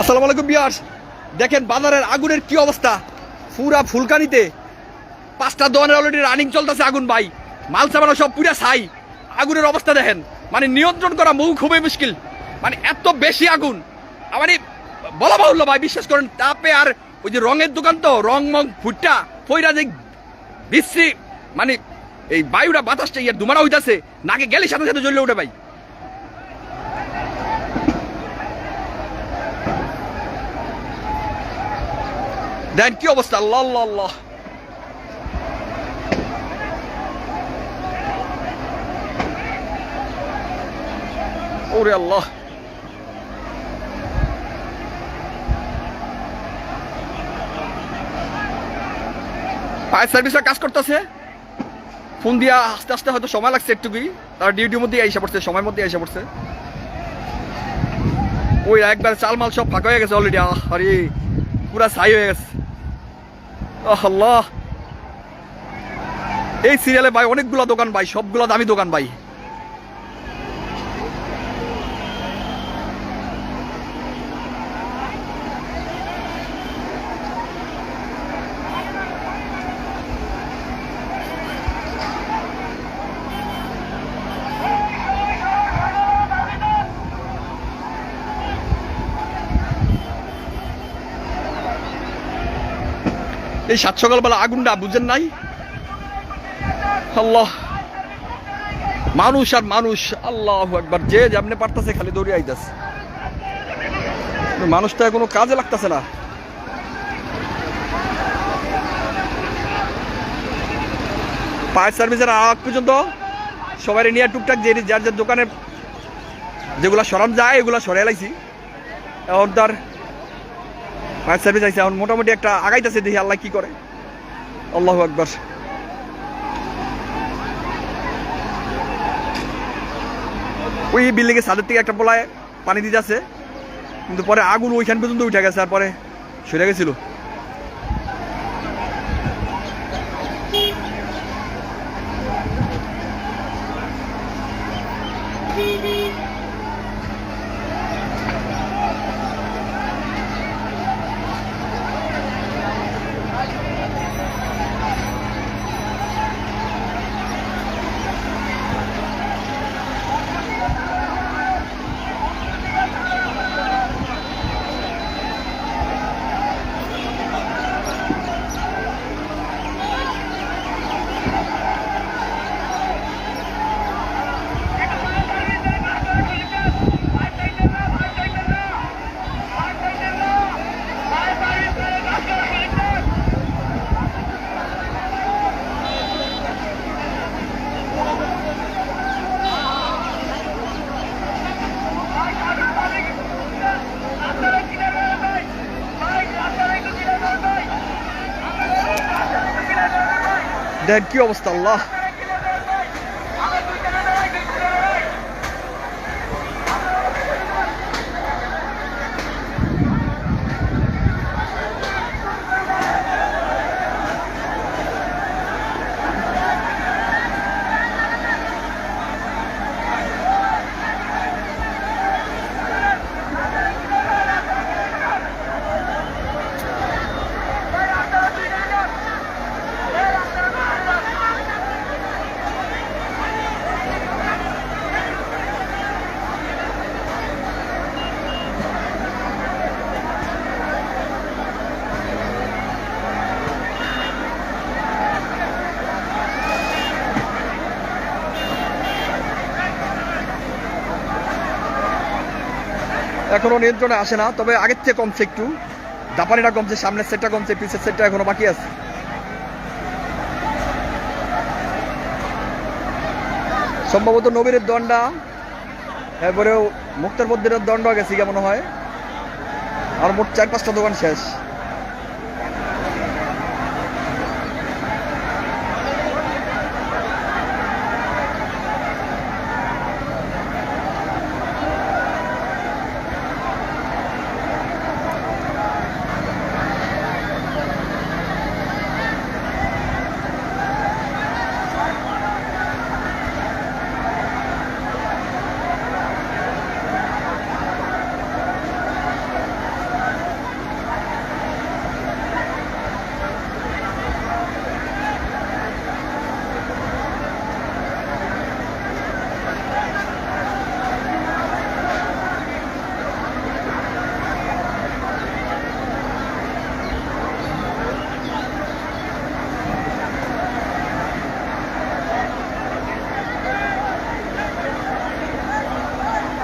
আসসালামু আলাইকুম বিয়াস দেখেন বাজারের আগুনের কি অবস্থা? পুরা ফুলকানিতে পাঁচটা দোকানের অলরেডি রানিং চলতেছে আগুন ভাই। মাল সামানো সব পুরা ছাই। আগুনের অবস্থা দেখেন। মানে নিয়ন্ত্রণ করা বহু খুবই মুশকিল। মানে এত বেশি আগুন। মানে বলা বাহুল্য ভাই, বিশ্বাস করেন, তাপে আর ওই যে রঙের দোকান তো, রং মং ফুটটা, ফইরা যে বিশ্রী মানে এই বায়ুটা বাতাসটা ইয়ার ধুমারা হইতাছে, নাকে গেলে সাথে সাথে জ্বলে ওঠে ভাই। দেন কি অবস্থা আল্লাহ আল্লাহ ওরে আল্লাহ ফায়ার সার্ভিসরা কাজ করতেছে। ফোন দিয়া আস্তে আস্তে হয়তো সময় লাগছে একটুকুই। তারা ডিউটির মধ্যে আইসা পড়ছে, সময়ের মধ্যে আইসা পড়ছে। ওই একবার চাল মাল সব ফাঁকা হয়ে গেছে অলরেডি আরে, পুরা ছাই হয়ে গেছে। আল্লাহ। এই সিরিয়ালে ভাই অনেকগুলো দোকান ভাই সবগুলো দামি দোকান ভাই এই সাত সকালবেলা আগুনটা বুঝেন নাই? আল্লাহ। মানুষ আর মানুষ, আল্লাহ একবার যে যেমনি পারতেছে খালি দৌড়ে আইতাছে। মানুষটা কোনো কাজে লাগতেছে না। ফায়ার সার্ভিসের আগ পর্যন্ত সবাই নিয়ে টুকটাক যে যার যার দোকানে যেগুলা সরাম যায় এগুলা সরাই লাইছি। এখন তার ফায়ার সার্ভিস আইছে, এখন মোটামুটি একটা আগাইতেছে দেখি আল্লাহ কি করে। আল্লাহ আকবর। ওই বিল্ডিং এর ছাদের থেকে একটা পোলায় পানি দিতে আছে কিন্তু পরে আগুন ওইখান পর্যন্ত উঠে গেছে আর পরে সরে গেছিল। দেখ কি অবস্থা আল্লাহ। এখনও নিয়ন্ত্রণে আসে না, তবে আগের চেয়ে কমছে একটু। জাপানিটা কমছে, সামনের সেটটা কমছে পিসের সেটটা এখনও বাকি আছে। সম্ভবত নবীরের দণ্ডা, এরপরেও মুক্তার মধ্যে দণ্ড গেছি কেমন হয়। আর মোট চার পাঁচটা দোকান শেষ।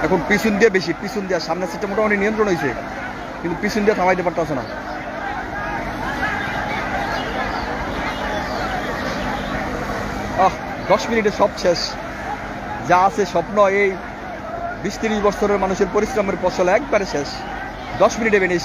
এখন পিছন দিয়ে বেশি, পিছন দিয়ে সামনের সিটটা মোটামুটি নিয়ন্ত্রণ হয়েছে কিন্তু পিছন দিয়ে থামাইতে পারতেছে না। আহ, দশ মিনিটে সব শেষ। যা আছে স্বপ্ন এই বিশ তিরিশ বছরের মানুষের পরিশ্রমের ফসল একবারে শেষ। দশ মিনিটে বেনিস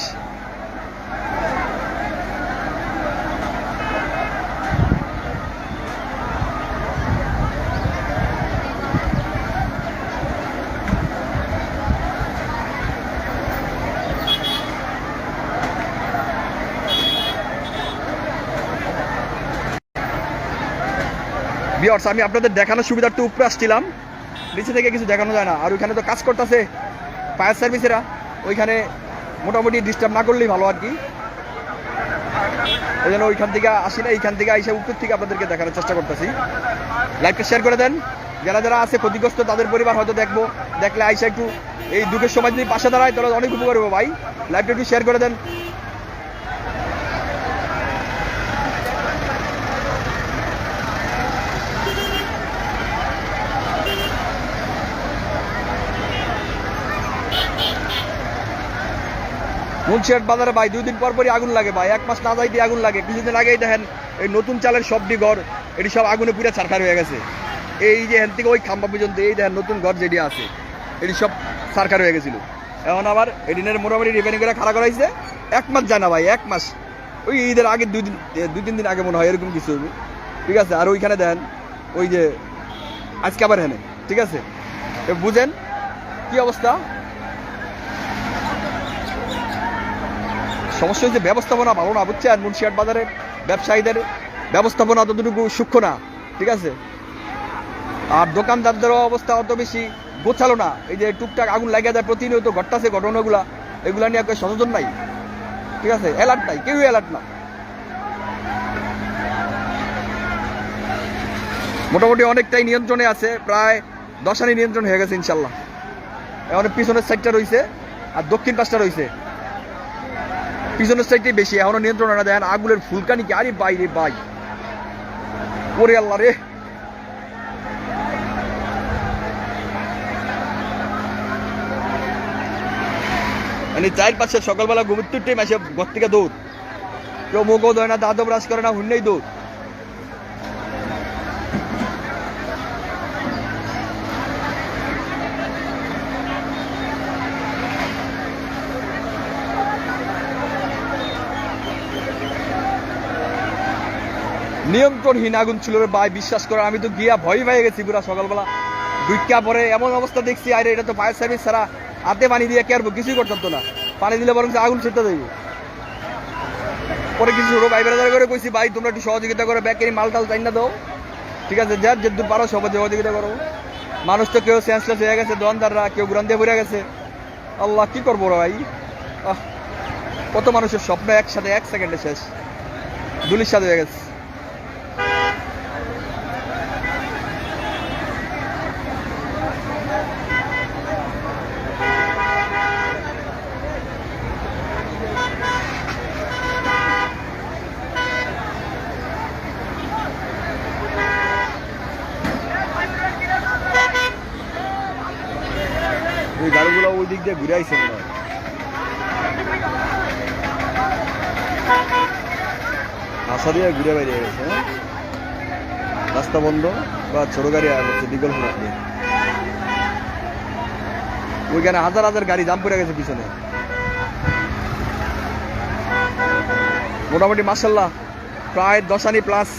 বিয়ার্স আমি আপনাদের দেখানোর সুবিধার্থে উপরে আসছিলাম। নিচে থেকে কিছু দেখানো যায় না। আর ওইখানে তো কাজ করতেছে ফায়ার সার্ভিসেরা। ওইখানে মোটামুটি ডিস্টার্ব না করলেই ভালো আর কি। ওই জন্য ওইখান থেকে আসি না, এইখান থেকে আইসা উপর থেকে আপনাদেরকে দেখানোর চেষ্টা করতেছি। লাইভটা শেয়ার করে দেন। যারা যারা আছে ক্ষতিগ্রস্ত, তাদের পরিবার হয়তো দেখব। দেখলে আইসা একটু এই দুঃখের সময় যদি পাশে দাঁড়ায়, তাহলে অনেক উপকার হবে ভাই। লাইভটা একটু শেয়ার করে দেন। মুন্সিয়াট বাজারে ভাই, দুই দিন পর পরই আগুন লাগে ভাই। এক মাস না যাইতে আগুন লাগে। কিছুদিন আগেই দেখেন, এই নতুন চালের সবটি ঘর, এটি সব আগুনে পুরো ছারখার হয়ে গেছে। এই যে হেন থেকে ওই খাম্বা পর্যন্ত, এই দেখেন নতুন ঘর যেটি আছে, এটি সব ছারখার হয়ে গেছিল। এখন আবার এদিনের মোটামুটি রিপেয়ারিং করে খাড়া করাইছে এক মাস যায় না ভাই, এক মাস। ওই ঈদের আগে দুই দিন দুই, তিন দিন আগে মনে হয় এরকম কিছু ঠিক আছে? আর ওইখানে দেন ওই যে, আজকে আবার হেনে ঠিক আছে? বুঝেন? কি অবস্থা? সমস্যা হচ্ছে ব্যবস্থাপনা ভালো না বুঝছেন? মুন্সিয়াট বাজারের ব্যবসায়ীদের ব্যবস্থাপনা ততটুকু সূক্ষ্ম না, ঠিক আছে? আর দোকানদারদেরও অবস্থা অত বেশি গোছালো না। এই যে টুকটাক আগুন লাগিয়ে দেয় প্রতিনিয়ত ঘটতাছে ঘটনাগুলা, এগুলা নিয়ে কেউ সচেতন নাই, ঠিক আছে? অ্যালার্ট নাই, কেউই অ্যালার্ট না। মোটামুটি অনেকটাই নিয়ন্ত্রণে আছে, প্রায় দশানি নিয়ন্ত্রণ হয়ে গেছে ইনশাল্লাহ। এখন পিছনের সাইডটা রয়েছে, আর দক্ষিণ পাশটা রয়েছে। পিছনের সাইডটাই বেশি, এখনও নিয়ন্ত্রণ না। দেখেন আগুলের ফুলকানি কি? আরে বাইরে বাই ওরে আল্লাহ রে। মানে চার পাশে সকালবেলা ঘুমির টাইম আছে ঘর থেকে দৌড়। কেউ মুখও দেয় না দাদব রাজ করে না, হুন্নেই দৌড়। নিয়ন্ত্রণহীন আগুন ছিল রে ভাই, বিশ্বাস করে আমি তো গিয়া ভয় পেয়ে গেছি পুরা সকালবেলা। দুইটা পরে এমন অবস্থা দেখছি, আরে এটা তো ফায়ার সার্ভিস ছাড়া হাতে পানি দিয়ে কেয়ারবো কিছুই করতে পারতো না। পানি দিলে বরং আগুন ছেড়তে দেবো। পরে কিছু ভাই বেড়াদার করে কইছি, ভাই, তোমরা একটু সহযোগিতা করে ব্যাকেরি মাল টাল চাই না দাও। ঠিক আছে, যার যেদূর পারো সবাই সহযোগিতা করো। মানুষ তো কেউ সেন্সলেস হয়ে গেছে দোকানদাররা কেউ গ্রান দিয়ে ভরে গেছে। আল্লাহ, কি করব ভাই? কত মানুষের স্বপ্ন একসাথে, এক সেকেন্ডে শেষ। দুলির সাথে হয়ে গেছে ওই গাড়িগুলো ওই দিক দিয়ে ঘুরে আইসে মনে হয়। আশা দিয়ে ঘুরে বাইরে গেছে হ্যাঁ? রাস্তা বন্ধ বা ছোট গাড়ি আর হচ্ছে বিকল্প দিয়ে ওইখানে হাজার হাজার গাড়ি জাম পড়ে গেছে পিছনে। মোটামুটি মার্শাল্লাহ প্রায় দশানি প্লাস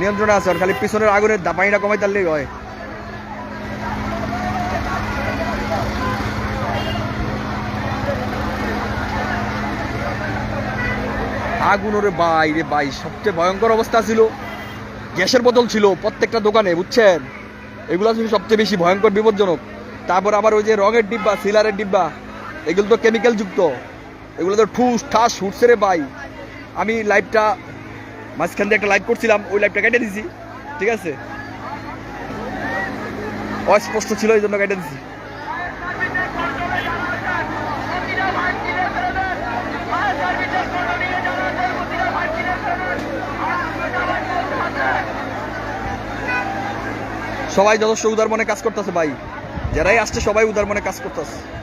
নিয়ন্ত্রণে আছে, আর খালি পিছনের আগুনের পানিটা কমাই তারলেই হয়। আগুন ওরে বাই রে বাই, সবচেয়ে ভয়ঙ্কর অবস্থা ছিল। গ্যাসের বোতল ছিল প্রত্যেকটা দোকানে, বুঝছেন? এগুলো ছিল সবচেয়ে বেশি ভয়ঙ্কর, বিপজ্জনক। তারপর আবার ওই যে রঙের ডিব্বা, সিলারের ডিব্বা, এগুলো তো কেমিক্যাল যুক্ত। এগুলো তো ঠুস ঠাস উঠছে রে বাই। আমি লাইভটা মাঝখান দিয়ে একটা লাইভ করছিলাম, ওই লাইভটা কেটে দিছি, ঠিক আছে? অস্পষ্ট ছিল এই জন্য কেটে দিছি। সবাই যথেষ্ট উদার মনে কাজ করতেছে ভাই। যারাই আসছে সবাই উদার মনে কাজ করতেছে।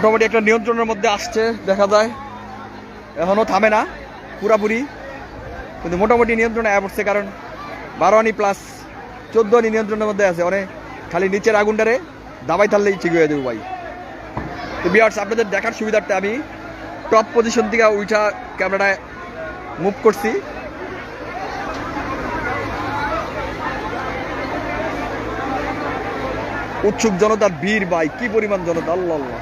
মোটামুটি একটা নিয়ন্ত্রণের মধ্যে আসছে, দেখা যায়। এখনও থামে না, পুরাপুরি। কিন্তু মোটামুটি নিয়ন্ত্রণে আয়া পড়ছে, কারণ বারো আনি প্লাস চোদ্দ আনি নিয়ন্ত্রণের মধ্যে আছে। অনেক খালি নিচের আগুনটারে দাবাই থাললেই ঠিক হয়ে যাবে ভাই। তো বিয়ার্স আপনাদের দেখার সুবিধার্থে আমি টপ পজিশন থেকে উইঠা ক্যামেরাটায় মুভ করছি। উৎসুক জনতার ভিড় ভাই, কি পরিমাণ জনতা, আল্লাহ আল্লাহ।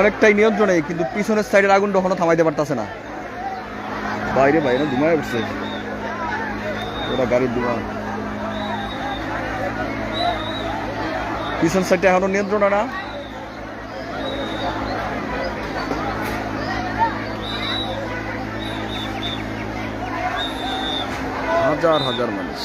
অনেকটাই নিয়ন্ত্রণে, কিন্তু পিছনের সাইডের আগুন কখনো থামাইতে পারতেছে না। বাইরে বাইরে ধুমায় উঠছে। ওটা গাড়ির ধুমা পিছন সাইডটা এখনও নিয়ন্ত্রণ না। হাজার হাজার মানুষ।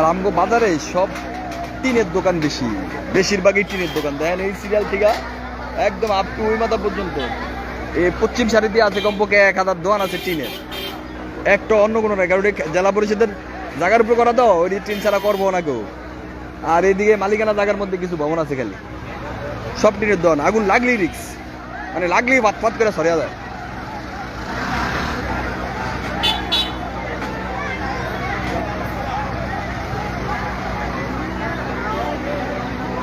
আর আমগো বাজারে সব টিনের দোকান বেশি। বেশিরভাগই টিনের দোকান। দেখেন এই সিরিয়াল থেকে একদম আপ টু মাথা পর্যন্ত। এই পশ্চিম সারি দিয়ে আছে কমপক্ষে এক হাজার দোকান আছে টিনের। একটা অন্য কোনো নাই, কারণ জেলা পরিষদের জায়গার উপর করা তো, ওই টিন ছাড়া করব না কেউ। আর এদিকে মালিকানা জায়গার মধ্যে কিছু ভবন আছে খালি। সব টিনের দোকান। আগুন লাগলেই রিক্স মানে লাগলেই বাত করে সরিয়া যায়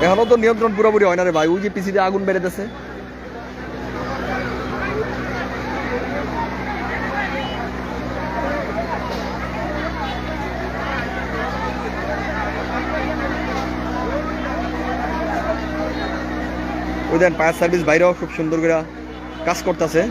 এখনও তো নিয়ন্ত্রণ পুরোপুরি হয় না রে ভাই। ওই যে পিসিতে আগুন বেড়েতেছে ওই দেন ফায়ার সার্ভিস বাইরেও খুব সুন্দর করে কাজ করতেছে।